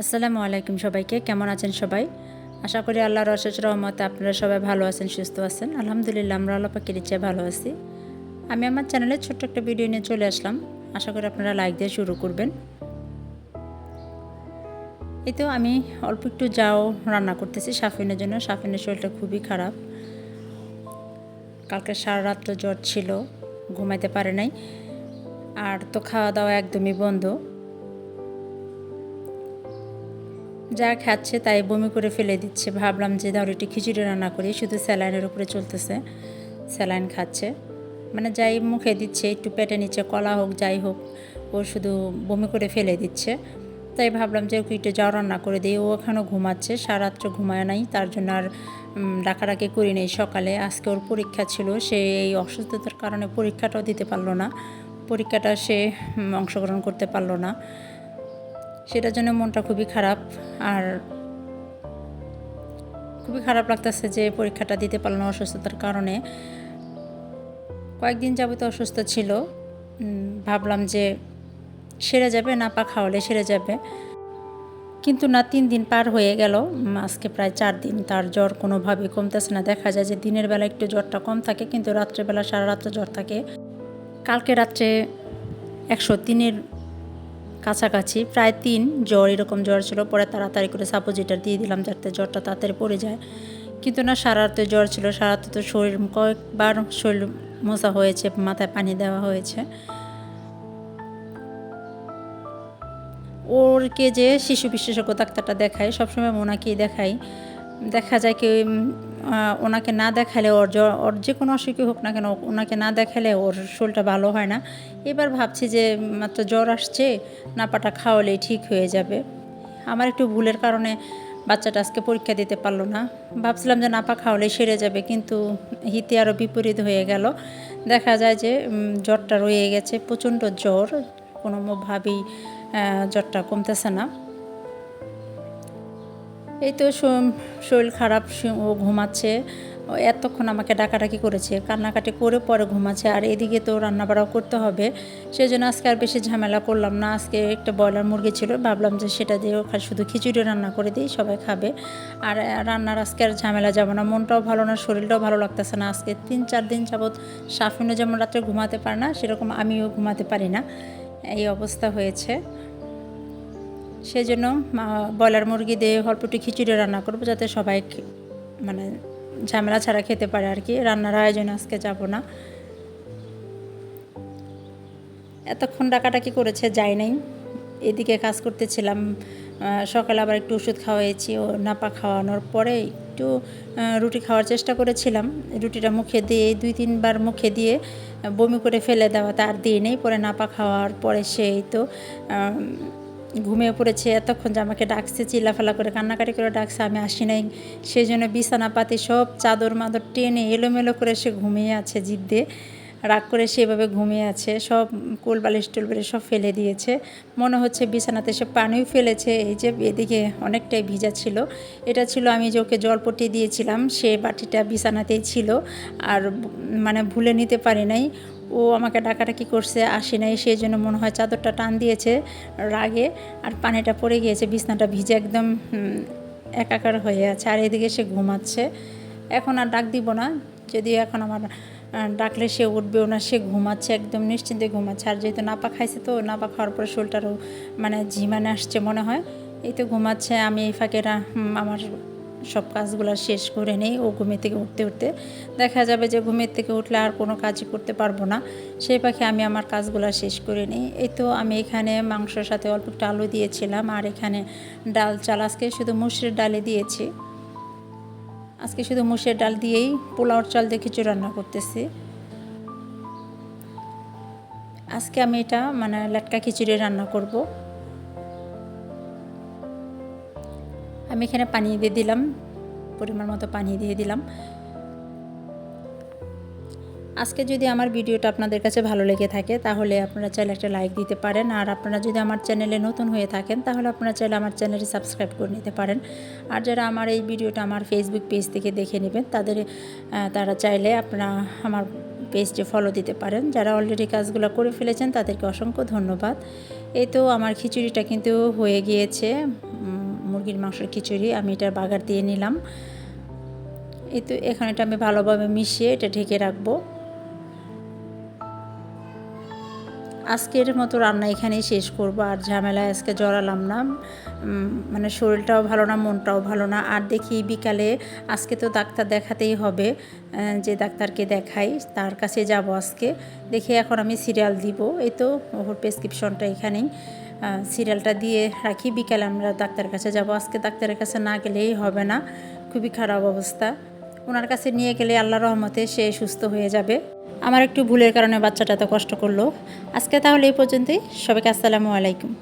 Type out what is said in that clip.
আসসালামু আলাইকুম সবাইকে, কেমন আছেন সবাই? আশা করি আল্লাহর অশেষ রহমতে আপনারা সবাই ভালো আছেন, সুস্থ আছেন। আলহামদুলিল্লাহ, আমরা আল্লাহ পাখির ইচ্ছে ভালো আছি। আমি আমার চ্যানেলে ছোট্ট একটা ভিডিও নিয়ে চলে আসলাম। আশা করি আপনারা লাইক দিয়ে শুরু করবেন। এই তো আমি অল্প একটু যাও রান্না করতেছি, সাফিনের জন্য। সাফিনের শরীরটা খুবই খারাপ। কালকে সারা রাত্র জ্বর ছিল, ঘুমাইতে পারে নাই। আর তো খাওয়া দাওয়া একদমই বন্ধ। যা খাচ্ছে তাই বমি করে ফেলে দিচ্ছে। ভাবলাম যে ধর একটু খিচুড়ি রান্না করি, শুধু স্যালাইনের উপরে চলতেছে, স্যালাইন খাচ্ছে। মানে যাই মুখে দিচ্ছে, একটু পেটে নিচ্ছে, কলা হোক, যাই হোক, ও শুধু বমি করে ফেলে দিচ্ছে। তাই ভাবলাম যে ওকে একটু যাও রান্না করে দিই, ও ওখানেও ঘুমাচ্ছে সারাত্র ঘুমায় নাই, তার জন্য আর ডাকাডাকি করি নেই সকালে। আজকে ওর পরীক্ষা ছিল, সে এই অসুস্থতার কারণে পরীক্ষাটাও দিতে পারল না। পরীক্ষাটা সে অংশগ্রহণ করতে পারল না। সেটার জন্য মনটা খুবই খারাপ আর খুবই খারাপ লাগতেছে যে পরীক্ষাটা দিতে পারল না অসুস্থতার কারণে। কয়েকদিন যাবত অসুস্থ ছিল। ভাবলাম যে সেরে যাবে, না পা খাওয়ালে সেরে যাবে। কিন্তু না, তিন দিন পার হয়ে গেল। আজকে প্রায় চার দিন। তার জ্বর কোনোভাবেই কমতেছে না। দেখা যায় যে দিনের বেলা একটু জ্বরটা কম থাকে, কিন্তু রাত্রেবেলা সারা রাত্রে জ্বর থাকে। কালকে রাত্রে একশো তিনের কাছাকাছি, প্রায় তিন, জ্বর এরকম জ্বর ছিল, পরে তাড়াতাড়ি করে সাপোজিটার দিয়ে দিলাম যাতে জ্বরটা তাড়াতাড়ি পড়ে যায়। কিন্তু না সারা রাতে জ্বর ছিল সারা তো শরীর কয়েকবার শরীর মোছা হয়েছে, মাথায় পানি দেওয়া হয়েছে। ওরকে যে শিশু বিশেষজ্ঞ ডাক্তারটা দেখায়, সবসময় ওনাকেই দেখাই। দেখা যায় কি ওনাকে না দেখালে ওর ওর যে কোনো অসুখই হোক না কেন, ওনাকে না দেখালে ওর শরীরটা ভালো হয় না। এবার ভাবছি যে, মাত্র জ্বর আসছে, নাপাটা খাওয়ালেই ঠিক হয়ে যাবে। আমার একটু ভুলের কারণে বাচ্চাটা আজকে পরীক্ষা দিতে পারল না। ভাবছিলাম যে নাপা খাওয়ালে সেরে যাবে, কিন্তু হিতে আরও বিপরীত হয়ে গেল। দেখা যায় যে জ্বরটা রয়ে গেছে, প্রচণ্ড জ্বর কোনোভাবেই জ্বরটা কমতেছে না। এই তো শরীর খারাপ ও ঘুমাচ্ছে। এতক্ষণ আমাকে ডাকাডাকি করেছে, কান্নাকাটি করে পরে ঘুমাচ্ছে, আর এদিকে তো রান্নাবাড়াও করতে হবে। সেই জন্য আজকে আর বেশি ঝামেলা করলাম না। আজকে একটা ব্রয়লার মুরগি ছিল, ভাবলাম যে সেটা দিয়ে ওখানে শুধু খিচুড়ি রান্না করে দিই, সবাই খাবে। আর রান্নার আজকে আর ঝামেলা যাব না, মনটাও ভালো না, শরীরটাও ভালো লাগতেছে না। আজকে তিন, চার দিন যাবৎ সাফিনও যেমন রাত্রে ঘুমাতে পারে না, সেরকম আমিও ঘুমাতে পারি না। এই অবস্থা হয়েছে। সেই জন্য ব্রয়লার মুরগি দিয়ে অল্প একটু খিচুড়ি রান্না করব যাতে সবাই মানে ঝামেলা ছাড়া খেতে পারে আর কি। রান্নার আয়োজনে আজকে যাব না। এতক্ষণ ডাকাটাকি করেছে, যাই নাই। এদিকে কাজ করতেছিলাম সকালে আবার একটু ওষুধ খাওয়াইছি, ও নাপা খাওয়ানোর পরে একটু রুটি খাওয়ার চেষ্টা করেছিলাম। রুটিটা মুখে দিয়ে, দুই, তিনবার মুখে দিয়ে বমি করে ফেলে দেওয়া তার দিয়ে নেই। পরে নাপা খাওয়ার পরে সেই তো ঘুমিয়ে পড়েছে, এতক্ষণ যে আমাকে ডাকছে চিল্লাফালা করে কান্নাকাটি করে ডাকছে, আমি আসি নাই। সেই জন্য বিছানা পাতি সব চাদর মাদর টেনে এলোমেলো করে সে ঘুমিয়ে আছে জিদ দিয়ে রাগ করে সেভাবে ঘুমিয়ে আছে, সব কোল বালিশ টোল বালিশ সব ফেলে দিয়েছে। মনে হচ্ছে বিছানাতে সে পানিও ফেলেছে, এই যে এদিকে অনেকটাই ভিজা ছিল। এটা ছিল আমি যে ওকে জল পটিয়ে দিয়েছিলাম, সে বাটিটা বিছানাতেই ছিল। আর মানে ভুলে নিতে পারি নাই। ও আমাকে ডাকাডাকি করছে, আসি নাই, সেই জন্য মনে হয় চাদরটা টান দিয়েছে রাগে আর পানিটা পড়ে গিয়েছে, বিছনাটা ভিজে একদম একাকার হয়ে আছে আর এদিকে সে ঘুমাচ্ছে। এখন আর ডাক দিব না যদি এখন আমার ডাকলে সে উঠবেও না, সে ঘুমাচ্ছে একদম নিশ্চিন্তে ঘুমাচ্ছে। আর যেহেতু নাপা খাইছে তো, নাপা খাওয়ার পরে শোলটারও মানে ঝিমানে আসছে মনে হয়, এই তো ঘুমাচ্ছে, আমি এই ফাঁকেরা আমার সব কাজগুলো শেষ করে নেই ও ঘুমের থেকে উঠতে উঠতে। দেখা যাবে যে ঘুমের থেকে উঠলে আর কোনো কাজই করতে পারব না। সেই পাখি আমি আমার কাজগুলো শেষ করে নিই। এই তো আমি এখানে মাংসের সাথে অল্প একটু আলু দিয়েছিলাম আর এখানে ডাল চাল। আজকে শুধু মুসুরির ডালে দিয়েছি। আজকে শুধু মুসের ডাল দিয়েই পোলাওর চাল দিয়ে খিচুড়ি রান্না করতেছি। আজকে আমি এটা মানে লাটকা খিচুড়ি রান্না করব। আমি এখানে পানি দিয়ে দিলাম, পরিমাণ মতো পানি দিয়ে দিলাম। আজকে যদি আমার ভিডিওটা আপনাদের কাছে ভালো লেগে থাকে, তাহলে আপনারা চাইলে একটা লাইক দিতে পারেন। আর আপনারা যদি আমার চ্যানেলে নতুন হয়ে থাকেন, তাহলে আপনারা চাইলে আমার চ্যানেলটি সাবস্ক্রাইব করে নিতে পারেন। আর যারা আমার এই ভিডিওটা আমার ফেসবুক পেজ থেকে দেখে নেবেন, তাদের তারা চাইলে আপনারা আমার পেজটি ফলো দিতে পারেন। যারা অলরেডি কাজগুলো করে ফেলেছেন, তাদেরকে অসংখ্য ধন্যবাদ। এই তো আমার খিচুড়িটা কিন্তু হয়ে গিয়েছে। মুরগির মাংসের খিচুড়ি আমি এটা বাগার দিয়ে নিলাম। এই তো এখন এটা আমি ভালোভাবে মিশিয়ে এটা ঢেকে রাখব। আজকের মতো রান্না এখানেই শেষ করব, আর ঝামেলায় আজকে জড়ালাম না। মানে শরীরটাও ভালো না, মনটাও ভালো না। আর দেখি বিকালে, আজকে তো ডাক্তার দেখাতেই হবে যে ডাক্তারকে দেখাই, তার কাছে যাব আজকে। দেখি এখন আমি সিরিয়াল দিব। এই তো ওর প্রেসক্রিপশনটা এখানেই। সিরিয়ালটা দিয়ে রাখি। বিকালে আমরা ডাক্তারের কাছে যাব। আজকে ডাক্তারের কাছে না গেলেই হবে না। খুবই খারাপ অবস্থা। ওনার কাছে নিয়ে গেলে আল্লাহ রহমতে সে সুস্থ হয়ে যাবে। আমার একটু ভুলের কারণে বাচ্চাটা এত কষ্ট করল। আজকে তাহলে এই পর্যন্তই। সবাইকে আসসালামু আলাইকুম।